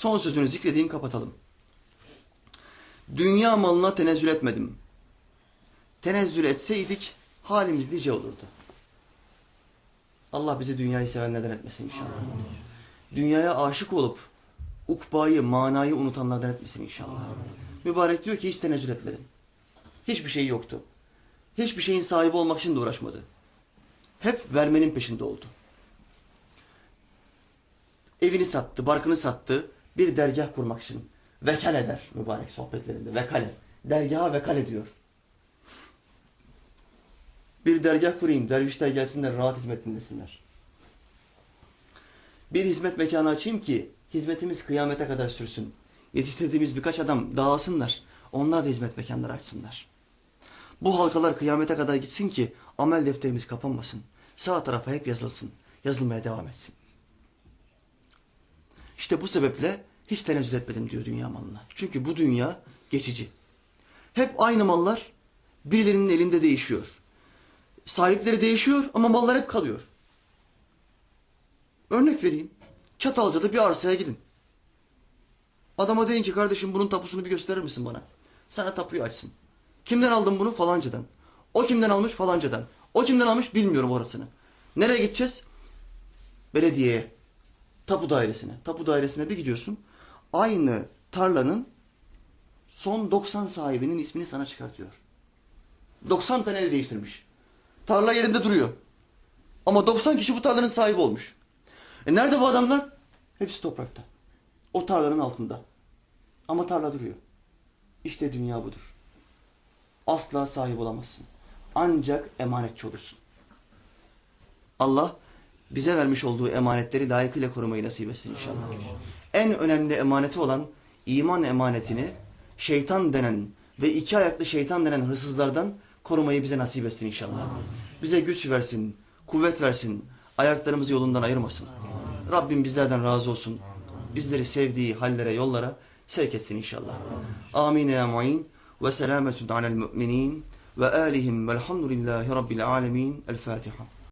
Son sözünü zikredeyim kapatalım. Dünya malına tenezzül etmedim. Tenezzül etseydik halimiz nice olurdu. Allah bizi dünyayı sevenlerden etmesin inşallah. Dünyaya aşık olup ukbayı, manayı unutanlardan etmesin inşallah. Mübarek diyor ki hiç tenezzül etmedim. Hiçbir şey yoktu. Hiçbir şeyin sahibi olmak için de uğraşmadı. Hep vermenin peşinde oldu. Evini sattı, barkını sattı. Bir dergah kurmak için. Vekal eder mübarek sohbetlerinde. Vekale. Dergaha vekal diyor. Bir dergah kurayım, dervişler gelsinler, rahat hizmet dinlesinler. Bir hizmet mekanı açayım ki hizmetimiz kıyamete kadar sürsün. Yetiştirdiğimiz birkaç adam dağılsınlar. Onlar da hizmet mekanları açsınlar. Bu halkalar kıyamete kadar gitsin ki amel defterimiz kapanmasın. Sağ tarafa hep yazılsın. Yazılmaya devam etsin. İşte bu sebeple hiç tenezzül etmedim diyor dünya malına. Çünkü bu dünya geçici. Hep aynı mallar birilerinin elinde değişiyor. Sahipleri değişiyor ama mallar hep kalıyor. Örnek vereyim. Çatalca'da bir arsaya gidin. Adama deyin ki kardeşim bunun tapusunu bir gösterir misin bana? Sana tapuyu açsın. Kimden aldın bunu? Falancadan. O kimden almış? Falancadan. O kimden almış? Bilmiyorum orasını. Nereye gideceğiz? Belediyeye. Tapu dairesine. Tapu dairesine bir gidiyorsun. Aynı tarlanın son 90 sahibinin ismini sana çıkartıyor. 90 tane el değiştirmiş. Tarla yerinde duruyor. Ama 90 kişi bu tarlanın sahibi olmuş. E nerede bu adamlar? Hepsi toprakta. O tarlanın altında. Ama tarla duruyor. İşte dünya budur. Asla sahip olamazsın. Ancak emanetçi olursun. Allah bize vermiş olduğu emanetleri layıkıyla korumayı nasip etsin inşallah. En önemli emaneti olan iman emanetini şeytan denen ve iki ayaklı şeytan denen hırsızlardan korumayı bize nasip etsin inşallah. Bize güç versin, kuvvet versin, ayaklarımızı yolundan ayırmasın. Rabbim bizlerden razı olsun. Bizleri sevdiği hallere, yollara sevk etsin inşallah. Amin ya mu'in ve selametun alel mu'minin ve alihim velhamdülillahi rabbil alemin. El Fatiha.